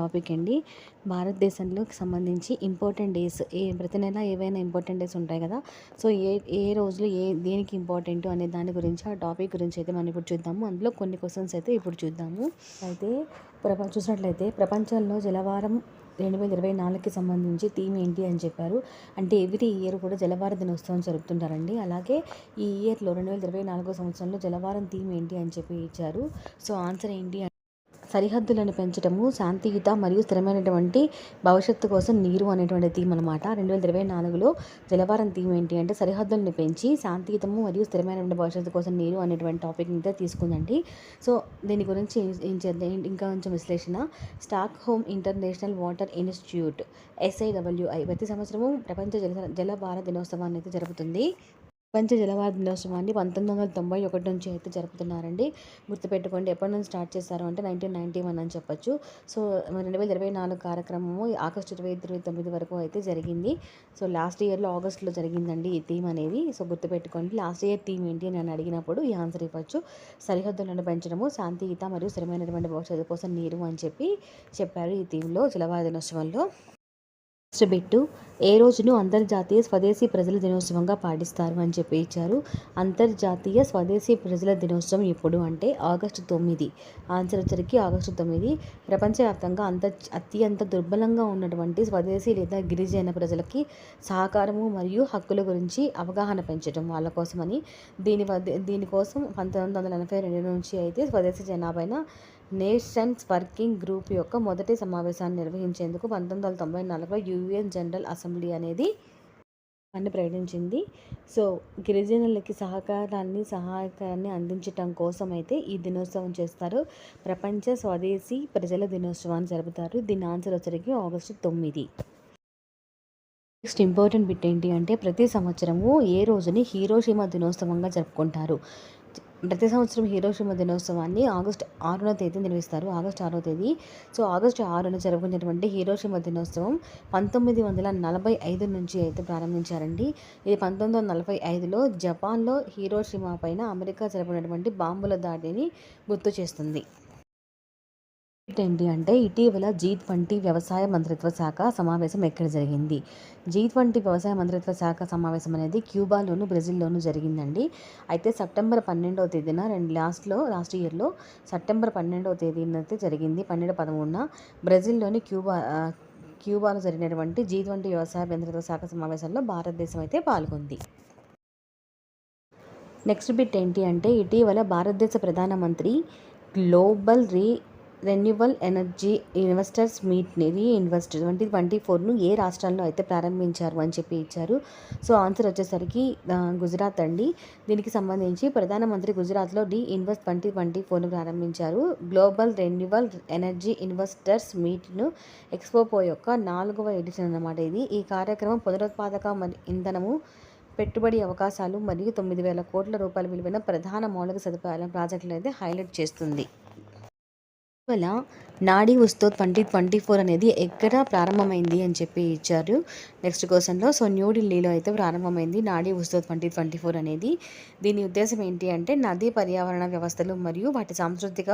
Topic అండి. భారతదేశంలో సంబంధించి ఇంపార్టెంట్ డేస్ ఏ ప్రతి నెల ఏవైనా ఇంపార్టెంట్ డేస్ ఉంటాయి కదా. సో ఏ ఏ రోజులు ఏ దేనికి ఇంపార్టెంట్ అనే దాని గురించి ఆ టాపిక్ గురించి అయితే మనం ఇప్పుడు చూద్దాము. అందులో కొన్ని క్వశ్చన్స్ అయితే ఇప్పుడు చూద్దాము. అయితే ప్రప చూసినట్లయితే ప్రపంచంలో జలవారం రెండు వేల ఇరవై నాలుగుకి సంబంధించి థీమ్ ఏంటి అని చెప్పారు. అంటే ఎవ్రీ ఇయర్ కూడా జలవార దినోత్సవం జరుపుతుంటారండి. అలాగే ఈ ఇయర్లో రెండు వేల ఇరవై నాలుగో సంవత్సరంలో జలవారం థీమ్ ఏంటి అని చెప్పి ఇచ్చారు. సో ఆన్సర్ ఏంటి సరిహద్దులను పెంచడము శాంతియుత మరియు స్థిరమైనటువంటి భవిష్యత్తు కోసం నీరు అనేటువంటి థీమ్ అనమాట రెండు వేల ఇరవై నాలుగులో జలవారం థీమ్ ఏంటి అంటే సరిహద్దులను పెంచి శాంతియుతము మరియు స్థిరమైనటువంటి భవిష్యత్తు కోసం నీరు అనేటువంటి టాపిక్ అయితే తీసుకుందండి. సో దీని గురించి ఏం చేద్దాం? ఇంకా కొంచెం విశ్లేషణ. Stockholm international water institute SIWI ప్రతి సంవత్సరము ప్రపంచ జల జల భారత దినోత్సవాన్ని అయితే జరుపుతుంది. ప్రపంచ జలవార దినోత్సవాన్ని పంతొమ్మిది వందల తొంభై ఒకటి నుంచి అయితే జరుపుతున్నారండి. గుర్తుపెట్టుకోండి ఎప్పటి నుంచి స్టార్ట్ చేశారు అంటే నైన్టీన్ నైన్టీ వన్ అని చెప్పొచ్చు. సో రెండు వేల ఇరవై నాలుగు కార్యక్రమము ఆగస్టు ఇరవై ఇరవై తొమ్మిది వరకు అయితే జరిగింది. సో లాస్ట్ ఇయర్లో ఆగస్టులో జరిగిందండి ఈ థీమ్ అనేది. సో గుర్తుపెట్టుకోండి లాస్ట్ ఇయర్ థీమ్ ఏంటి అని నేను అడిగినప్పుడు ఈ ఆన్సర్ ఇవ్వచ్చు. సరిహద్దులను పెంచడము శాంతియుత మరియు స్థిరమైనటువంటి భవిష్యత్తు కోసం నీరు అని చెప్పి చెప్పారు ఈ థీమ్లో జలవార దినోత్సవంలో. నెక్స్ట్ బిట్టు ఏ రోజును అంతర్జాతీయ స్వదేశీ ప్రజల దినోత్సవంగా పాటిస్తారు అని చెప్పి ఇచ్చారు. అంతర్జాతీయ స్వదేశీ ప్రజల దినోత్సవం ఎప్పుడు అంటే ఆగస్టు తొమ్మిది. ఆన్సర్ వచ్చరికి ఆగస్టు తొమ్మిది. ప్రపంచవ్యాప్తంగా అంత అత్యంత దుర్బలంగా ఉన్నటువంటి స్వదేశీ లేదా గిరిజన ప్రజలకి సహకారము మరియు హక్కుల గురించి అవగాహన పెంచడం వాళ్ళ కోసమని. దీని దీనికోసం పంతొమ్మిది వందల ఎనభై రెండు నుంచి అయితే స్వదేశీ జనాభా నేషన్స్ వర్కింగ్ గ్రూప్ యొక్క మొదటి సమావేశాన్ని నిర్వహించేందుకు పంతొమ్మిది వందల తొంభై నాలుగులో యూఎన్ జనరల్ అసెంబ్లీ అనేది అని ప్రకటించింది. సో గిరిజనులకి సహకారాన్ని సహాయకాన్ని అందించటం కోసం అయితే ఈ దినోత్సవం చేస్తారు. ప్రపంచ స్వదేశీ ప్రజల దినోత్సవాన్ని జరుపుతారు. దీని ఆన్సర్ వచ్చరికి ఆగస్టు తొమ్మిది. నెక్స్ట్ ఇంపార్టెంట్ బిట్ ఏంటి అంటే ప్రతి సంవత్సరము ఏ రోజుని హీరోషిమా దినోత్సవంగా జరుపుకుంటారు? ప్రతి సంవత్సరం హీరోషిమా దినోత్సవాన్ని ఆగస్ట్ ఆరున తేదీ నిర్వహిస్తారు. ఆగస్ట్ ఆరో తేదీ. సో ఆగస్టు ఆరున జరుపుకునేటువంటి హీరోషిమా దినోత్సవం పంతొమ్మిది వందల నలభై ఐదు నుంచి అయితే ప్రారంభించారండి. ఇది పంతొమ్మిది వందల నలభై ఐదులో జపాన్లో హీరోషిమా పైన అమెరికా జరిపినటువంటి బాంబుల దాడిని గుర్తు చేస్తుంది. ఏంటి అంటే ఇటీవల జీ ట్వంటీ వ్యవసాయ మంత్రిత్వ శాఖ సమావేశం ఎక్కడ జరిగింది? జీ ట్వంటీ వ్యవసాయ మంత్రిత్వ శాఖ సమావేశం అనేది క్యూబాలోను బ్రెజిల్లోను జరిగిందండి. అయితే సెప్టెంబర్ పన్నెండవ తేదీన రెండు లాస్ట్లో లాస్ట్ ఇయర్లో సెప్టెంబర్ పన్నెండవ తేదీన అయితే జరిగింది. పన్నెండు పదమూడున బ్రెజిల్లోని క్యూబా క్యూబాలో జరిగినటువంటి జీ ట్వంటీ వ్యవసాయ మంత్రిత్వ శాఖ సమావేశంలో భారతదేశం అయితే పాల్గొంది. నెక్స్ట్ బిట్ ఏంటి అంటే ఇటీవల భారతదేశ ప్రధానమంత్రి global re renewal energy investors మీట్ని reinvest twenty twenty ఫోర్ను ఏ రాష్ట్రాల్లో అయితే ప్రారంభించారు అని చెప్పి ఇచ్చారు. సో ఆన్సర్ వచ్చేసరికి గుజరాత్ అండి. దీనికి సంబంధించి ప్రధానమంత్రి గుజరాత్లో రీ ఇన్వెస్ట్ ట్వంటీ ట్వంటీ ఫోర్ను ప్రారంభించారు. గ్లోబల్ రెన్యువల్ ఎనర్జీ ఇన్వెస్టర్స్ మీట్ను ఎక్స్పోపో యొక్క నాలుగవ ఎడిషన్ అన్నమాట ఇది. ఈ కార్యక్రమం పునరుత్పాదక మరి ఇంధనము పెట్టుబడి అవకాశాలు మరియు తొమ్మిది వేల కోట్ల రూపాయల విలువైన ప్రధాన మౌలిక సదుపాయాల ప్రాజెక్టులు అయితే హైలైట్ చేస్తుంది. ఇటీవల నాడీ ఉస్తో ట్వంటీ ట్వంటీ ఫోర్ అనేది ఎక్కడ ప్రారంభమైంది అని చెప్పి ఇచ్చారు. నెక్స్ట్ క్వశ్చన్లో సో న్యూఢిల్లీలో అయితే ప్రారంభమైంది నాడీ ఉస్తో ట్వంటీ ట్వంటీ ఫోర్ అనేది. దీని ఉద్దేశం ఏంటి అంటే నదీ పర్యావరణ వ్యవస్థలు మరియు వాటి సాంస్కృతిక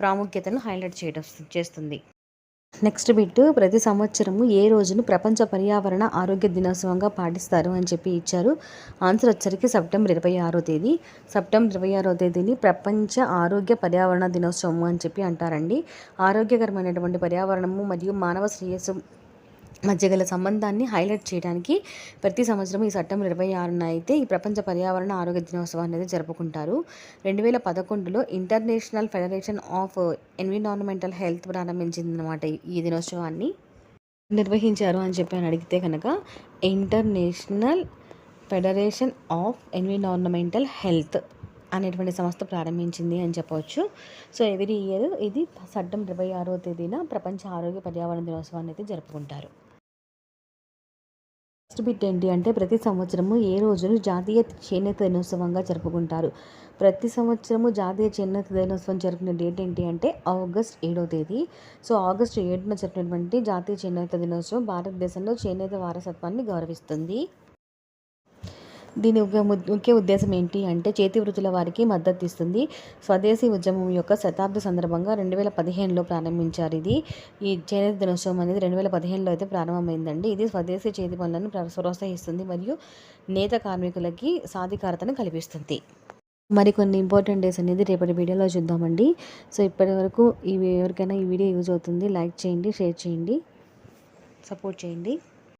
ప్రాముఖ్యతను హైలైట్ చేయడం చేస్తుంది. నెక్స్ట్ బిట్ ప్రతి సంవత్సరము ఏ రోజును ప్రపంచ పర్యావరణ ఆరోగ్య దినోత్సవంగా పాటిస్తారు అని చెప్పి ఇచ్చారు. ఆన్సర్ వచ్చరికి సెప్టెంబర్ ఇరవై ఆరో తేదీ. సెప్టెంబర్ ఇరవై ఆరో తేదీని ప్రపంచ ఆరోగ్య పర్యావరణ దినోత్సవం అని చెప్పి అంటారండి. ఆరోగ్యకరమైనటువంటి పర్యావరణము మరియు మానవ శ్రేయస్సు మధ్య గల సంబంధాన్ని హైలైట్ చేయడానికి ప్రతి సంవత్సరం ఈ సెప్టెంబర్ ఇరవై ఆరున అయితే ఈ ప్రపంచ పర్యావరణ ఆరోగ్య దినోత్సవాన్ని అనేది జరుపుకుంటారు. రెండు వేల పదకొండులో international federation of environmental health ప్రారంభించింది ఈ దినోత్సవాన్ని. నిర్వహించారు అని చెప్పి అని అడిగితే కనుక international federation of environmental health అనేటువంటి సంస్థ ప్రారంభించింది అని చెప్పవచ్చు. సో ఎవ్రీ ఇయర్ ఇది సెప్టెంబర్ ఇరవై ఆరో తేదీన ప్రపంచ ఆరోగ్య పర్యావరణ దినోత్సవాన్ని అయితే జరుపుకుంటారు. నెక్స్ట్ బిట్ ఏంటి అంటే ప్రతి సంవత్సరము ఏ రోజును జాతీయ చేనేత దినోత్సవంగా జరుపుకుంటారు. ప్రతి సంవత్సరము జాతీయ చేనేత దినోత్సవం జరుపుకునే డేట్ ఏంటి అంటే ఆగస్ట్ ఏడో తేదీ. సో ఆగస్ట్ ఏడున జరిపినటువంటి జాతీయ చేనేత దినోత్సవం భారతదేశంలో చేనేత వారసత్వాన్ని గౌరవిస్తుంది. దీని ము- ముఖ్య ఉద్దేశం ఏంటి అంటే చేతి వృత్తుల వారికి మద్దతు ఇస్తుంది స్వదేశీ ఉద్యమం యొక్క శతాబ్ది సందర్భంగా రెండు వేల పదిహేనులో ప్రారంభించారు ఇది. ఈ చేనేత దినోత్సవం అనేది రెండు వేల పదిహేనులో అయితే ప్రారంభమైందండి. ఇది స్వదేశీ చేతి పనులను ప్ర- ప్రోత్సహిస్తుంది మరియు నేత కార్మికులకి సాధికారతను కల్పిస్తుంది. మరికొన్ని ఇంపార్టెంట్ డేస్ అనేది రేపటి వీడియోలో చూద్దామండి. సో ఇప్పటి వరకు ఈ ఎవరికైనా ఈ వీడియో యూజ్ అవుతుంది లైక్ చేయండి షేర్ చేయండి సపోర్ట్ చేయండి.